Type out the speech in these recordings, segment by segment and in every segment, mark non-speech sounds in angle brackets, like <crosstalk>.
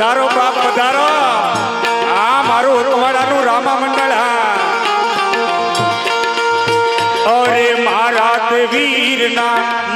પધારો બાપ પધારો. આ મારું ઉરવાડાનું રામા મંડળ હા. અરે મારા વીરના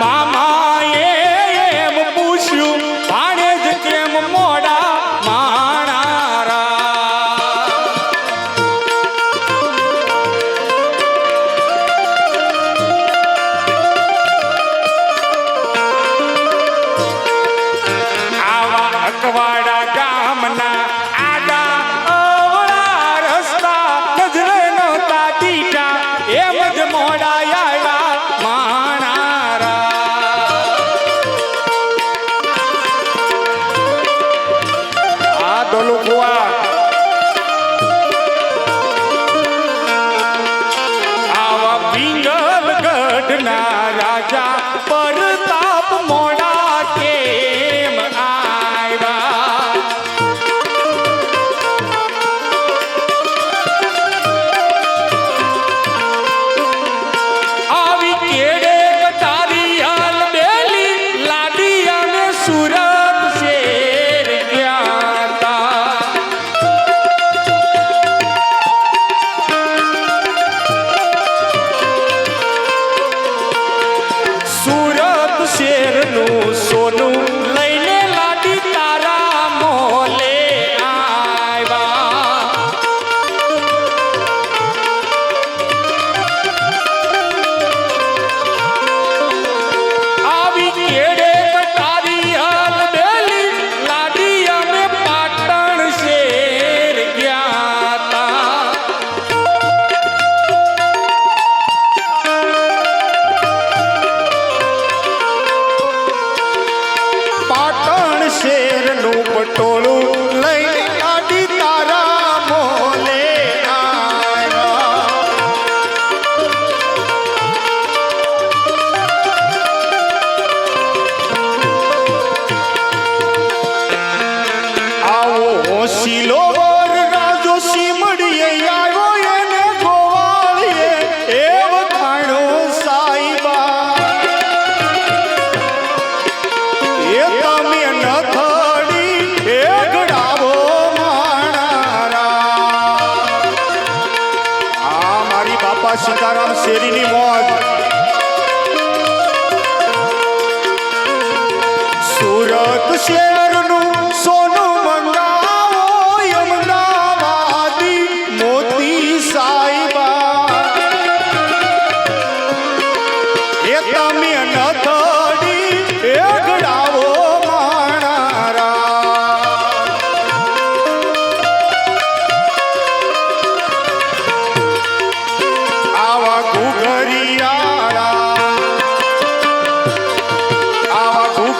સીતારામ શેરીની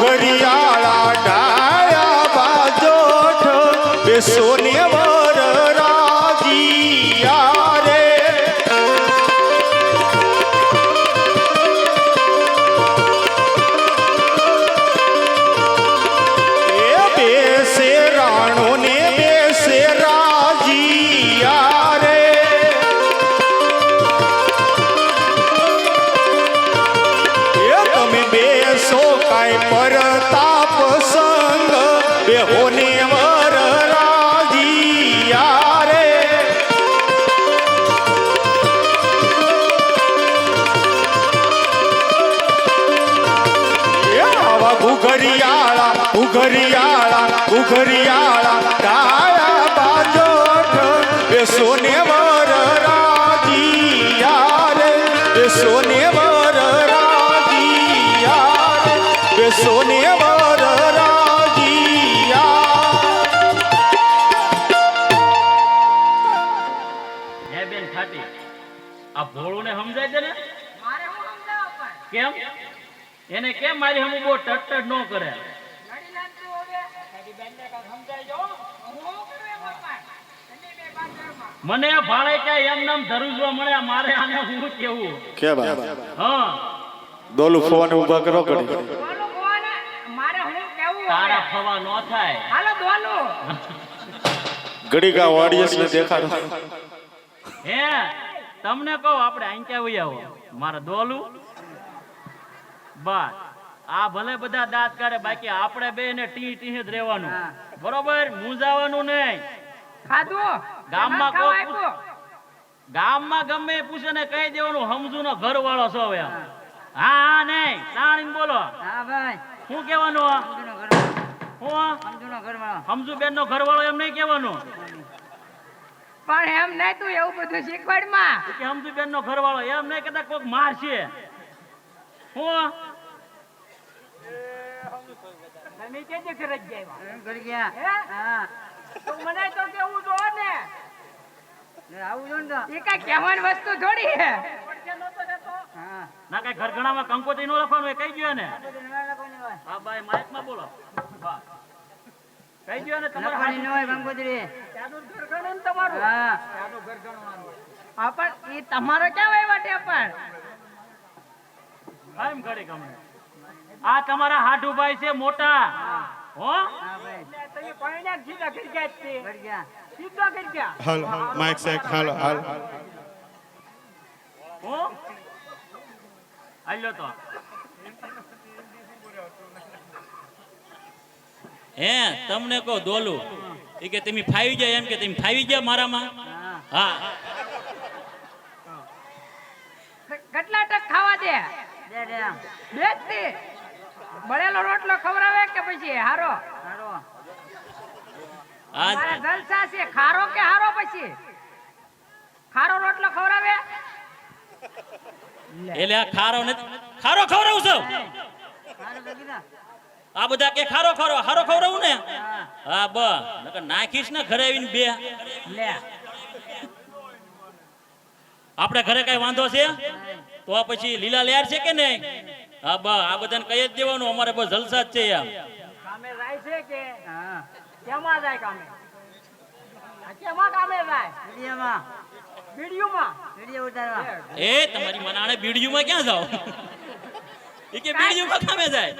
આવા આ ભોળું ને સમજાય છે ને કેમ? એને કેમ મારી હમ બહુ ટટ ન કરે લડી લાગતું હવે તારી બેનને કાંઈ સમજાવજો હું શું કરું એમાં પણ તમે બે બાજારમાં મને ભાડે ક્યાંય એમ નામ ધરુજવા મળે મારે આને હું કેવું? કે બા હા. દોલું ફોન ઊભા કરો કરી દોલું કોને મારે હું કેવું તારા ફવા ન થાય. હાલો દોલું ઘડીકા ઓડિયન્સ ને દેખાડો. હે તમને કહું આપણે અહીં કે વહી આવો મારે દોલું? બસ. આ ભલે બધા દાંત કાઢે બાકી આપણે બે ને ટી ટી જ રહેવાનું. હા. બરોબર? મૂંઝાવાનું નહીં. ખાધું? ગામમાં આપ્યું. ગામમાં ગમે પૂછે ને કહી દેવાનું સમજુ નો ઘર વાળો છો એમ હા હા નહીં. તાણીને બોલો. હા ભાઈ. શું હું સમજુ બેન નો ઘર વાળો એમ નહીં કેવાનું પણ એમ નહીં તું એવું બધું શીખવાડમાં. કે સમજુ બેન નો ઘર વાળો એમ નહીં કહેતા કોક મારશે. હું તમે કે ઘરે ગયા? એમ ગયા. હે? તો મને તો કેવું જો ને. આવું જો ને એ કઈ કહેવાની વસ્તુ થોડી હે. ના કઈ ઘર કંકોત્રી નો લખવાનું એ કહી ગયો ને બધું નવા લખવાની હોય. હા ભાઈ માઇકમાં બોલો કહી ગયો ને તમારે લખવાની ન હોય કંકોત્રી. ત્યાંનું ઘર તમારું. હા. ત્યાંનું ઘર હા પણ એ તમારો ક્યાં વહીવટ એ એમ ઘડી ગમે આ તમારા હાડુભાઈ છે મોટા. હો? તમે પરણ્યા સીધા કરી ગયા તે. સીધા કરી ગયા હાલો હાલો માઇક સેક હાલો. હાલો હો? આલ્યો તો. હે તમને કહો દોલું એ કે તમે ફાવી જાય એમ કે તમે ફાવી ગયા મારામાં? હા. હા. કેટલા ટક ખાવા દે? બે. બળેલો રોટલો ખવડાવે કે પછી? હારો? મારા જલસા છે. ખારો કે હારો પછી? ખારો રોટલો ખવડાવે એટલે આ ખારો નથી ખારો ખવડાવું છું. આ બધા કે ખારો ખારો હારો ખવડાવું ને? હા. હા બ નકર નાખીશ ને ઘરે આવીને બે. લે. આપણે ઘરે કઈ વાંધો છે? તો પછી લીલા લેર છે કે નહીં? હા બ આ બધાને કહી જ દેવાનું અમારે બસ જલસા જ છે યાર કામે જાય છે કે? હા. કેમાં જાય કામે? કેમાં કામે જાય? વિડીયોમાં. વિડીયોમાં? વીડિયો ઉતારવા. એ તમારી મનાણે બીડીયુમાં ક્યાં જાવ એ કે બીડીયુમાં કામે જાય?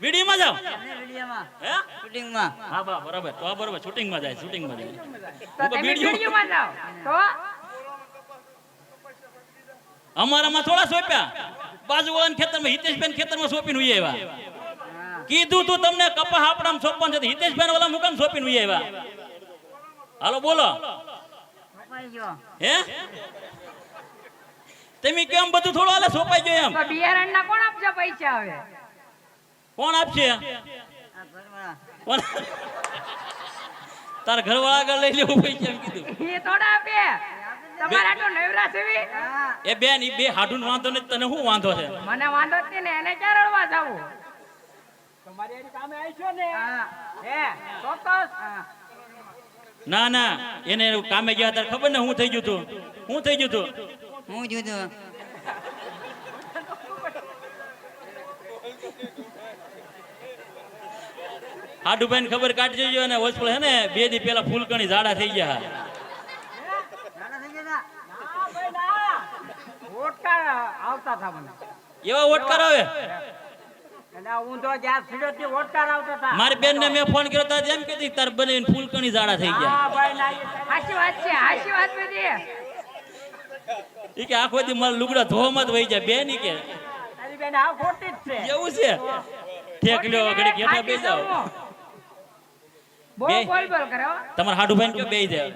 બીડીયુમાં જાવ વિડીયોમાં. હે? શૂટિંગમાં. હા બા બરાબર. તો બરાબર. શૂટિંગમાં જાય શૂટિંગમાં જાય. તો વિડીયોમાં જાઓ. તો? અમારામાં થોડા સોંપ્યા. બાજુવાળાના ખેતરમાં હિતેશબેન ખેતરમાં સોંપીને ઉઈ આવ્યા. કીધું તું તમને કપા આપણામાં સોંપવાનું છે હિતેશબેન વાળા મુકામ સોંપીને ઉઈ આવ્યા. હાલો બોલો. હે? તમે કેમ બધું થોડું હાલે સોંપાઈ ગયો એમ? બિયારણ ના કોણ આપશે પૈસા હવે? કોણ આપશે? તારા ઘરવાળા આગળ લઈ લેવું પૈસા એમ કીધું. એ થોડા આપે. તમારા તો નવરા સેવી હા એ બેન ઈ બે હાડું વાંધો ને તને શું વાંધો છે? મને વાંધો જ ને એને ક્યાં રડવા જાવું? તમારી એની કામે આવીશો ને? હે. ચોક્કસ? ના ના એને કામે ગયા ત્યારે ખબર ને હું થઈ ગયું તું? હું થઈ ગયું તું? હું જુદું હાડુભાઈ ખબર કાઢી જોજો અને હોસ્પિટલ હે ને બે દી પેલા ફૂલકણી ઝાડા થઈ ગયા નાના થઈ ગયા ના ભાઈ ના ઓટકા આવતા હતા મને. એવા ઓટકાર આવે? હું મારી બેન ને મેં ફોન કર્યો તો એમ કીધી તાર બને ફૂલકણી ઝાડા થઈ ગયા. હા ભાઈ ના હાચી વાત છે હાચી વાત ઈ કે આખો દી મારા લુગડા ધોવામાં જ વહી જાય. બેન ઈ કે બેન આ ખોટી જ છે. એવું છે? ઠેક લ્યો ઘડી ઘેઠા બે જાઓ. બહુ બોલ બોલ કરો તમારા હાડુભાઈ કયો બે જાય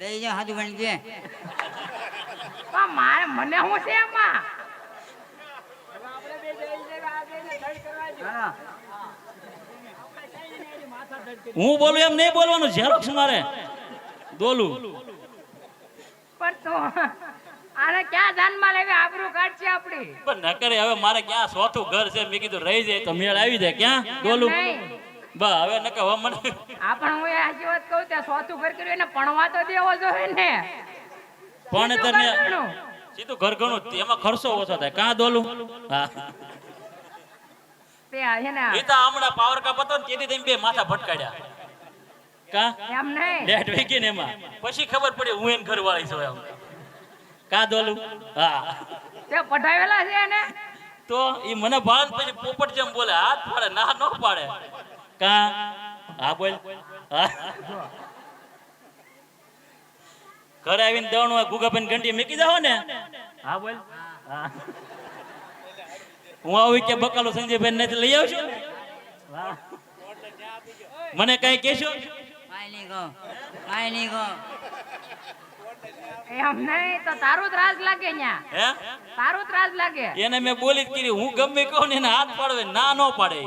દઈ જાઓ હાથું બની મારે મને છે એમાં? હું બોલું એમ નહીં બોલવાનું ઝેરોક્ષ મારે. બોલું પણ તો આને ક્યાં ધ્યાનમાં લેવી? આબરૂ કાઢશે આપણી. પણ ન કરે હવે મારે ક્યાં સોથું ઘર છે? મેં કીધું રહી જાય તો મેળ આવી જાય. ક્યાં? બોલું. બા હવે ન કહો મને આ પણ હું એ હાચી વાત કહું ત્યાં સોથું ઘર કર્યું એને પણવા તો દેવો જોઈએ ને. પણ તને સીધું ઘર ઘણું એમાં ખર્ચો ઓછો થાય. કાં દોલું? હા. તે આ છે ને એ તો હમણાં પાવર કાપ ને તેથી તેમ બે માથા ભટકાડ્યા. કા? એમ નહીં. લેટ વેગી ને એમાં. પછી ખબર પડી હું એને ઘરવાળી છું એમ. કા દોલું? હા. તે પઢાવેલા છે ને તો ઈ મને ભાન પછી પોપટ જેમ બોલે હાથ પાડે ના નો પાડે. કા? હા બોલ. ઘરે આવીને દવણ હોય ગુગાબેન ઘંટી મૂકી જાઓ ને. હા બોલ. હા. હું આવી કે બકાલો સંજયભાઈ નથી લઈ આવશો? મને કઈ કેશો કાંઈ નહીં કહો કાંઈ નહીં કહો. એમ નહીં તો તારું ત્રાસ લાગે ન્યા. હે? તારું ત્રાસ લાગે. એને મેં બોલી જ હું ગમે કહું ને એને હાથ પાડવે ના નો પાડે.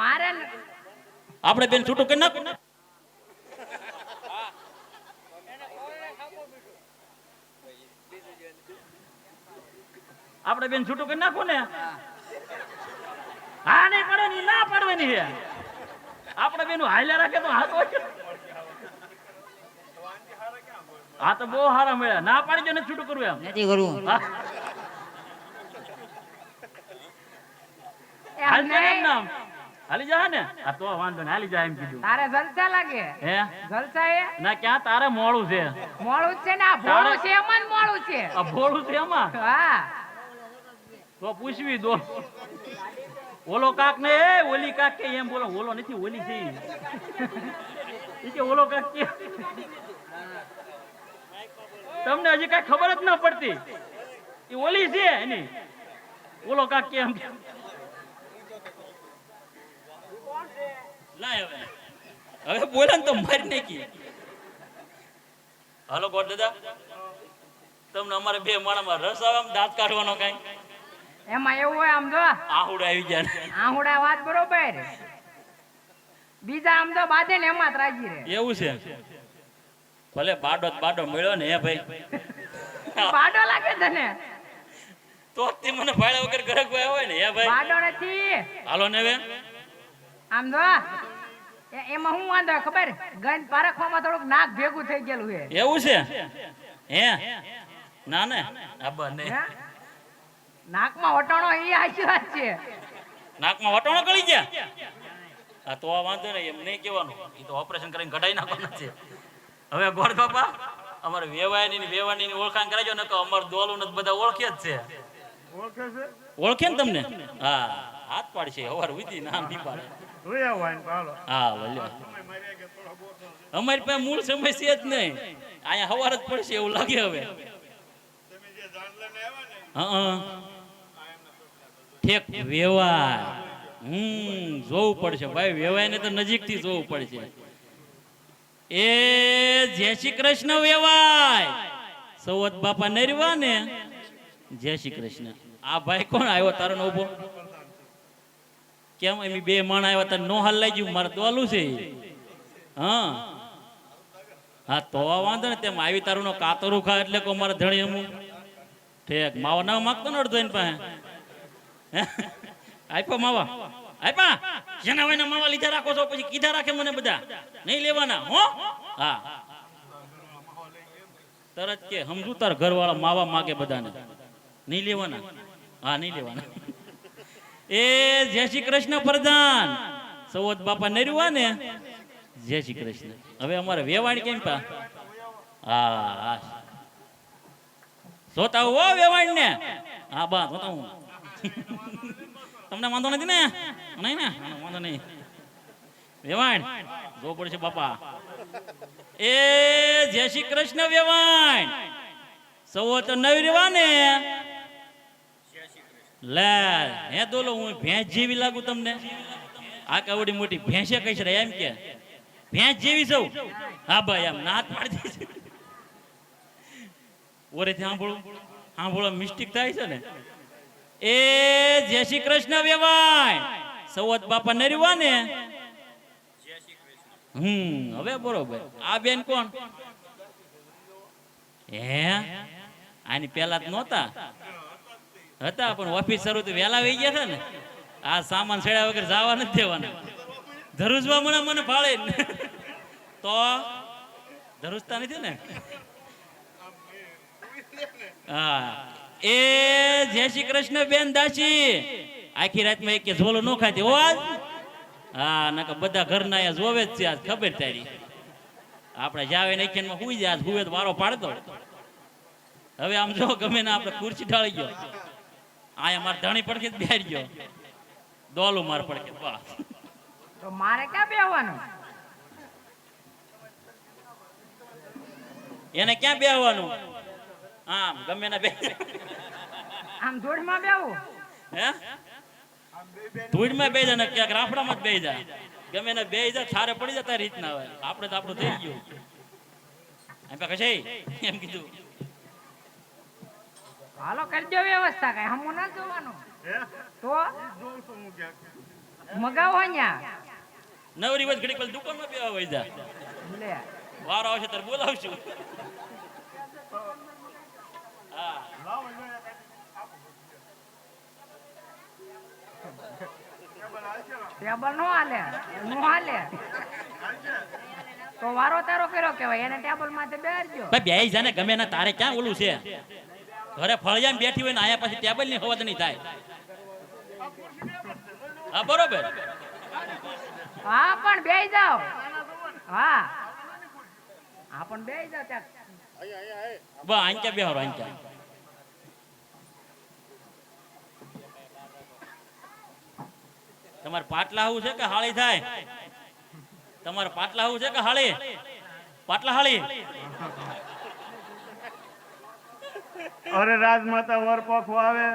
મારે આપણે બેન છૂટું કરી નાખું? આપણે બેન છૂટું કરી નાખું ને. હા નહીં પાડવાની ના પાડવાની છે. આપણે બેન હાલ્યા રાખે તો હાથ હોય હા તો બહુ સારા મળ્યા. ના પાડજો ને છૂટું કરવું એમ. નથી કરવું હાલ જા એમ નહીં. નામ. હાલી જા ને. હા તો વાંધો ને હાલી જા એમ કીધું. તારે જલસા લાગે? હે? જલસા એ ના ક્યાં? તારે મોડું છે. મોડું છે ને આ ભોળું છે એમાં જ મોડું છે. આ ભોળું છે એમાં? હા. તો પૂછવી દો. ઓલો કાક ને, એ, ઓલી કાક કે એમ બોલો. ઓલો નથી, ઓલી છે. ઈ. કે ઓલો કાક કે તમને હજી કઈ ખબર જ ન પડતી. એ ઓલી છે એની. ઓલો કાક કે એમ હવે. બોલે ને તો મારી નાખી. હાલો ગોડ દાદા. તમને અમારે બે માણામાં રસ આવે દાંત કાઢવાનો કઈ? એમાં એવું હોય આમ જો. આહુડા આવી જાય આહુડા વાત બરોબર. બીજા આમ તો બાદે ને એમાં જ રાજી રહે. એવું છે. ભલે બાડો બાડો મળ્યો ને હે ભાઈ. બાડો લાગે તને? તો તે મને ભાડ્યા વગર ઘરે કોઈ હોય ને હે ભાઈ. બાડો નથી. હાલો ને હવે. આમ જો. એમાં હું વાંધો ખબર? ગંધ પારખવામાં થોડુંક નાક ભેગું થઈ ગયેલું છે. એવું છે? હે? ના ને? આ બને? નાકમાં વટાણો એ વાત છે. નાકમાં વટાણો કરી ગયા? આ તો આ વાંધો નહીં એમ નહીં કહેવાનું. એ તો ઓપરેશન કરીને કઢાઈ નાખવાના છે. હવે ગોળ બાપા અમારે વેવાયની વેવાની ઓળખાણ કરાજો ને કે અમાર દોલું ને બધા ઓળખે જ છે. ઓળખે ને તમને? હા હાથ પાડશે હવાર વિધિ નામ નહીં પાડે. હા વલ્યો અમારી પાસે મૂળ સમય છે જ નહીં. અહીંયા હવાર જ પડશે એવું લાગે હવે. હા. ઠેક વેવાય હમ, જોવું પડશે. ભાઈ વેવાય ને તો નજીકથી જોવું પડશે. એ જય શ્રી કૃષ્ણ વેવાય. સૌવત બાપા નરવા ને. જય શ્રી કૃષ્ણ. આ ભાઈ કોણ આવ્યો? તારો ઊભો. કેમ? એમ બે માણ આવ્યા તાર નો હાલ લઈ ગયું. મારે દોલું છે. હા. હા, તો વાંધો ને તેમ. આવી તારું કાતરું ખા એટલે કો મારે ધણી હું ઠેક. માવો ના માગતો ને અડધો એની પાસે? <laughs> આપ્યો માવા. આપ્યા જેના હોય માવા લીધા રાખો છો, પછી કીધા રાખે મને બધા. નહીં લેવાના, હો? હા. તરત કે સમજુ તાર ઘરવાળા માવા માગે બધાને. નહીં લેવાના. હા, નહીં લેવાના. <laughs> એ જય શ્રી કૃષ્ણ પ્રધાન. સૌદ બાપા નર્યું ને? જય શ્રી કૃષ્ણ. હવે અમારે વેવાણી કેમ પા? હા હા. સોતા હો વેવાણ ને હા, બા સોતા હું તમને વાંધો નથી ને? નહીં ને? વાંધો નહીં. વેવાણ જો પડશે બાપા. એ જય શ્રી કૃષ્ણ વેવાણ. સૌ તો નવી રેવા ને લે, હે દોલો, હું ભેંસ જેવી લાગુ તમને. આ કવડી મોટી ભેંસે કઈ છે એમ કે. ભેંસ જેવી સૌ. હા ભાઈ, આમ નાત પાડી દે ઓરે સાંભળો? સાંભળો મિસ્ટેક થાય છે ને? એ જય શ્રી કૃષ્ણ વેવાય. સૌદ બાપા નરવા ને હમ, હવે બરોબર. આ બેન કોણ? હે? આની પેલા નહોતા? હતા, પણ ઓફિસ શરૂ તો વહેલા વહી ગયા હતા ને. આ સામાન છેડ્યા વગર જવા નથી દેવાના. ધરુજવા મને મને ફાળે તો? ધરુજતા નથી ને? હા. એ જય શ્રી કૃષ્ણ બેન દાસી. આખી રાતમાં એક ઝોલો નો ખાતી હો આજ? હા નકર બધા ઘરના અહીંયા જોવે જ છે આજ ખબર તારી. આપણે જાવે નાખીને માં હુઈ જાય આજ હુવે તો વારો પાડતો. હવે આમ જો ગમે ને આપણે ખુરશી ઢાળી ગયો. આયા માર ધણી પડકે જ બેહારી ગયો. દોલું માર પડકે વાહ તો મારે ક્યાં બેહવાનું? એને ક્યાં બેહવાનું? આમ ગમે ના બે. આમ ધૂળમાં બેહવું હે? ધૂળમાં બે જા ને ક્યાંક રાફડામાં જ બે જા. ગમે ને બે થારે પડી જતા રીતના હોય આપણે તો આપણું થઈ ગયું. એમ કશે એમ કીધું. હાલો કરજો વ્યવસ્થા કઈ. હમું ના જોવાનું. તો? મગાવો અહીંયા નવરી વચ ઘડીક પેલી દુકાનમાં બેવા વઈ જા. લે. વારો આવશે ત્યારે બોલાવશું. ટેબલ નો હાલે નો હાલે. તો વારો તારો કર્યો કેવાય એને ટેબલ માથે બેસજો ભાઈ બે જાને ગમે ના તારે ક્યાં ઓલું છે? ઘરે ફળિયામાં બેઠી હોય ને આયા પછી ટેબલની હવદ નહીં થાય. હા બરોબર. હા પણ બેસી જાઓ. હા. હા પણ બેસી જાઓ ત્યાં. આંચા બેહારો આંક્યા તમારે પાટલા આવું છે કે હાળી થાય? તમારે પાટલા આવું છે કે હાળી? પાટલા હાળી? અરે રાજમાતા વર પાખો આવે.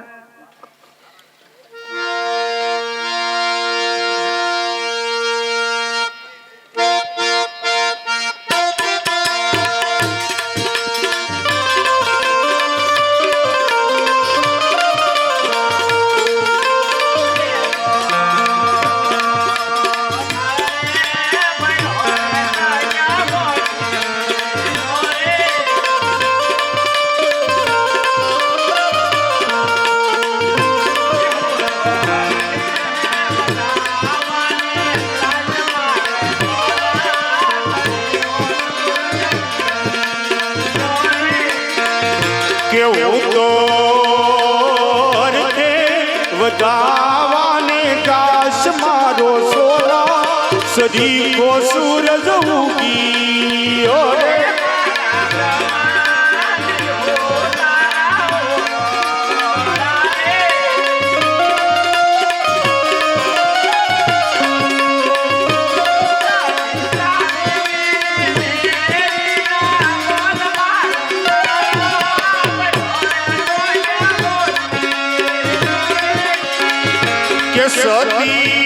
કે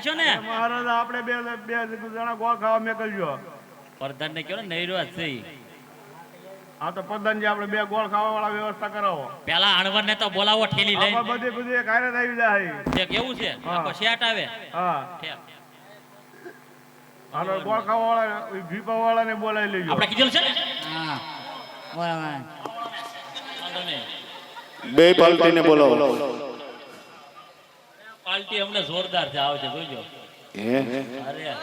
ખાશો ને? મહારાજ આપણે બે બે જણા ગોળ ખાવા મેકલજો પ્રધાન ને કયો ને નૈરો છે. આ તો પ્રધાનજી આપણે બે ગોળ ખાવા વાળા વ્યવસ્થા કરાવો. પેલા અણવર ને તો બોલાવો ઠેલી લઈ બધી બધી એક હારે આવી જાય. તે કેવું છે? આખો શેટ આવે? હા. હાલો ગોળ ખાવા વાળા ભીપા વાળાને બોલાવી લેજો. આપણે કીધેલું છે ને? હા. નહીં. બે પાલટીને બોલાવો. પાર્ટી અમને જોરદાર છે આવશે જોજો અરે.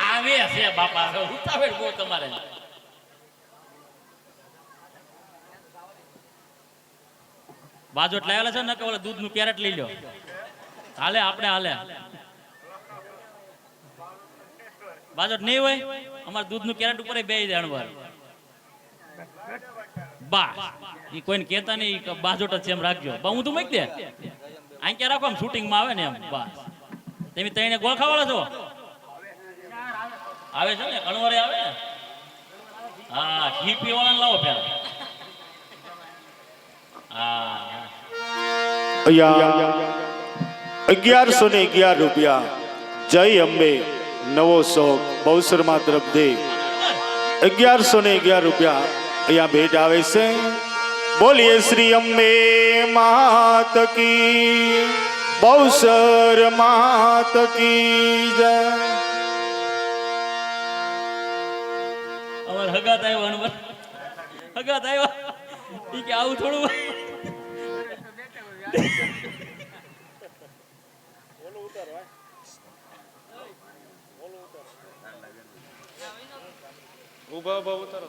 આવે છે બાપા ઉતાવળ બહુ તમારે. બાજોટ લાવેલા છે ને કે ઓલા દૂધનું કેરેટ લઈ લો હાલે આપણે હાલે. બાજોટ નહીં હોય? અમારે દૂધનું કેરેટ ઉપર બે જાણવાર કોઈને કહેતા નહીં બાજોટ જ એમ રાખજો. બા, હું તું મૂકી દે. અહીં ક્યાં રાખો આમ શૂટિંગમાં આવે ને એમ? બસ. તમે તઈને ગોળખા છો? આવે છે ને? કણવરે આવે? ને હા ઘી પીવાળા લાવો પેલા અગિયારસો ને અગિયાર રૂપિયા. જય અંબે, નવો શોખ, બહુસરમાં તરફ દે. અગિયારસો ને અગિયાર રૂપિયા. અહીંયા ભેટ આવે છે. બોલીએ શ્રી અમે માત બહુ સર માત કી જય. અમાર હગાત આવ્યો હનુમાન હગાત આવ્યો. ઈ કે આવું થોડું ઊભા ઊભા ઉતારો.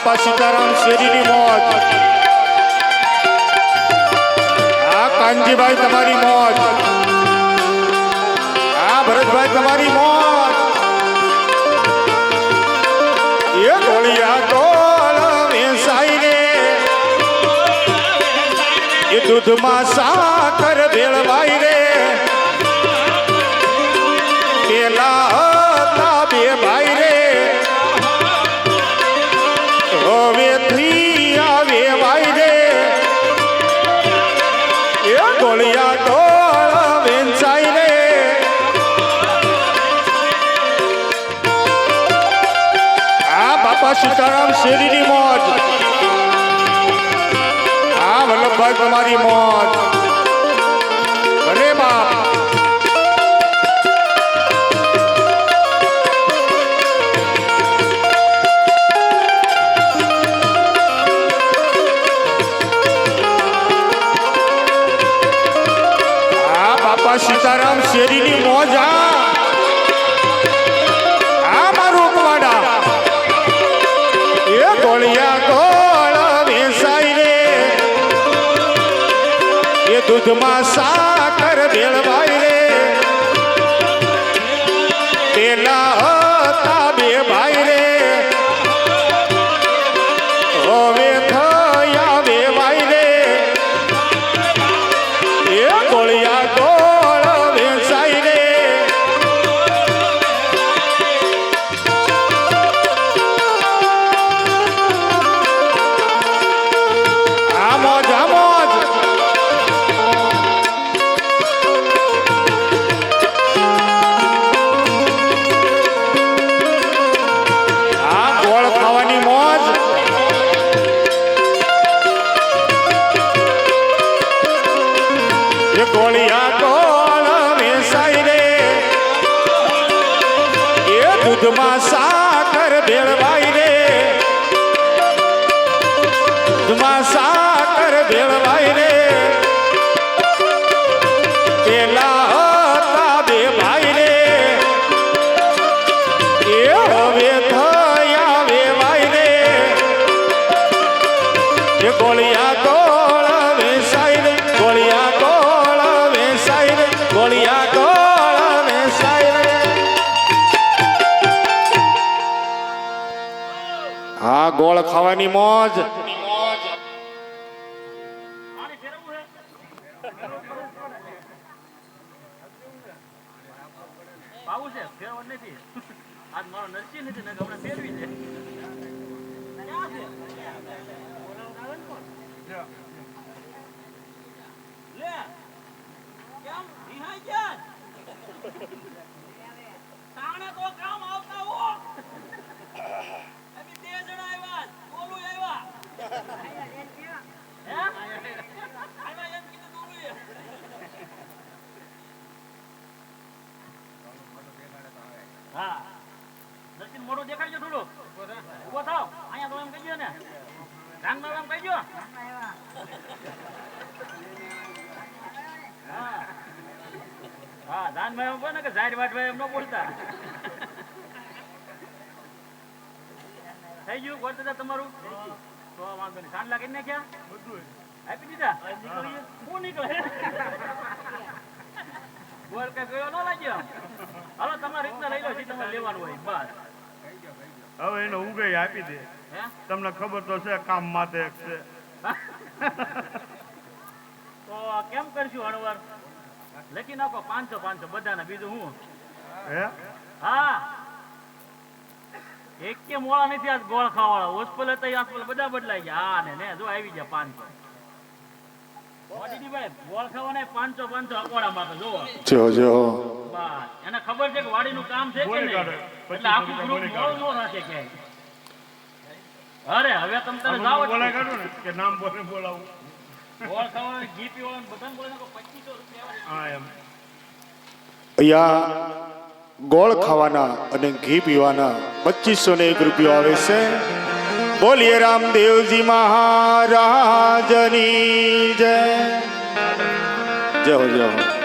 બાપા સીતારામ શેરીની મોજ આ કાનજીભાઈ તમારી મોજ આ ભરતભાઈ તમારી મોજ એ ઢોળિયા ઢોળ વેસાઈ રે એ દૂધમાં સાકર ભેળવાઈ રે સીતારામ શેરીની મોજ. આ વલ્લભભાઈ તમારી મોજ. মাসা ખાવાની મોજ ને કે ઝાડ વાટવા એમ ન બોલતા. થઈ ગયું? ગોળ દાદા તમારું? તો વાંધો નહીં. સાંજ લાગી નાખ્યા આપી દીધા? હું નીકળે? ગોળ કઈ ગયો ન લાગ્યો? હાલો તમારી રીતના લઈ લો જે તમારે લેવાનું હોય. બસ. હવે એને ઉગે આપી દે. હે? તમને ખબર તો છે કામ માટે છે. <laughs> તો કેમ કરશું હણવર લખી નાખો પાંચસો પાંચસો બધાને બીજું હું? હે? હા. એક કે મોળા નથી આજ ગોળ ખાવાળા હોસ્પિટલ હતા હોસ્પિટલ બધા બદલાઈ ગયા. હા ને ને જો આવી ગયા પાંચસો. મોદીજીભાઈ ગોળ ખાવાના પાંચસો પાંચસો અકોડા માટે જોવો જો જો. એને ખબર છે કે વાડીનું કામ છે કે નહીં? એટલે આખું ગ્રુપ બોલી મોળું ન રાખે અરે હવે તમે તારે જાઓ બોલાય નહીં. ને કે નામ બોલે બોલાવું. અહીંયા ગોળ ખાવાના અને ઘી પીવાના પચીસો ને એક રૂપિયો આવે છે. બોલીએ રામદેવજી મહારાજની જય. જય હો જય હો.